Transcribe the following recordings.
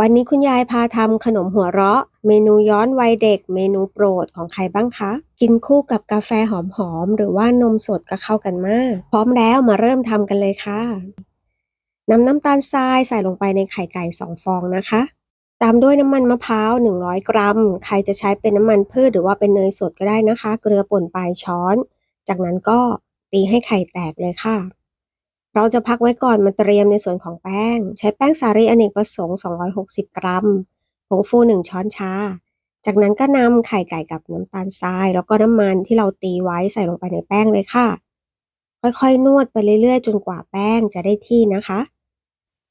วันนี้คุณยายพาทำขนมหัวเราะ เมนูย้อนวัยเด็ก เมนูโปรดของใครบ้างคะ กินคู่กับกาแฟหอมๆหรือว่านมสดก็เข้ากันมาก พร้อมแล้วมาเริ่มทำกันเลยค่ะนำน้ำตาลทรายใส่ลงไปในไข่ไก่สองฟองนะคะ ตามด้วยน้ำมันมะพร้าว 100 กรัม ใครจะใช้เป็นน้ำมันพืชหรือว่าเป็นเนยสดก็ได้นะคะ เกลือป่นปลายช้อน จากนั้นก็ตีให้ไข่แตกเลยค่ะ เราจะพักไว้ก่อนมาเตรียมในส่วนของแป้ง ใช้แป้งสาลีอเนกประสงค์ 260 กรัม ผงฟู 1 ช้อนชา จากนั้นก็นำไข่ไก่กับน้ำตาลทราย แล้วก็น้ำมันที่เราตีไว้ใส่ลงไปในแป้งเลยค่ะ ค่อยๆ นวดไปเรื่อยๆ จนกว่าแป้งจะได้ที่นะคะ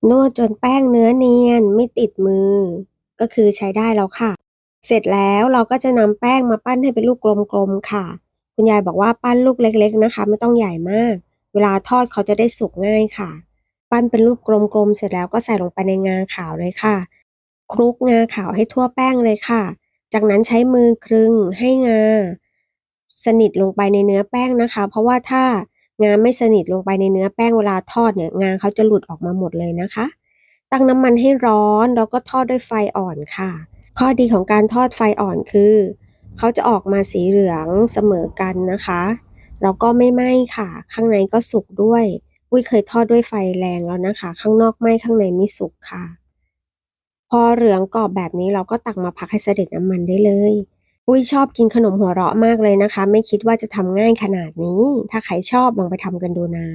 นวดจนแป้งเนื้อเนียนไม่ติดมือ ก็คือใช้ได้แล้วค่ะ เสร็จแล้วเราก็จะนำแป้งมาปั้นให้เป็นลูกกลมๆค่ะ คุณยายบอกว่าปั้นลูกเล็ก ๆ นะคะ ไม่ต้องใหญ่มาก เวลาทอดเขาจะได้สุกง่ายค่ะ ปั้นเป็นลูกกลมๆ เสร็จแล้วก็ใส่ลงไปในงาขาวเลยค่ะ คลุกงาขาวให้ทั่วแป้งเลยค่ะ จากนั้นใช้มือคลึงให้งา สนิทลงไปในเนื้อแป้งนะคะ เพราะว่าถ้างาไม่สนิทลงไปในเนื้อแป้งเวลาทอดเนี่ยงาเขาจะหลุดออกมาหมดเลยนะคะ ตั้งน้ำมันให้ร้อนแล้วก็ทอดด้วยไฟอ่อนค่ะ ข้อดีของการทอดไฟอ่อนคือ เขาจะออกมาสีเหลืองเสมอกันนะคะ แล้วก็ไม่ไหม้ค่ะ ข้างในก็สุกด้วย อุ้ยเคยทอดด้วยไฟแรงแล้วนะคะ ข้างนอกไหม้ข้างในไม่สุกค่ะ พอเหลืองกรอบแบบนี้เราก็ตักมาพักให้เสด็จน้ำมันได้เลยอุ้ยชอบกินขนมหัวเราะมากเลยนะคะ ไม่คิดว่าจะทำง่ายขนาดนี้ ถ้าใครชอบลองไปทำกันดูนะ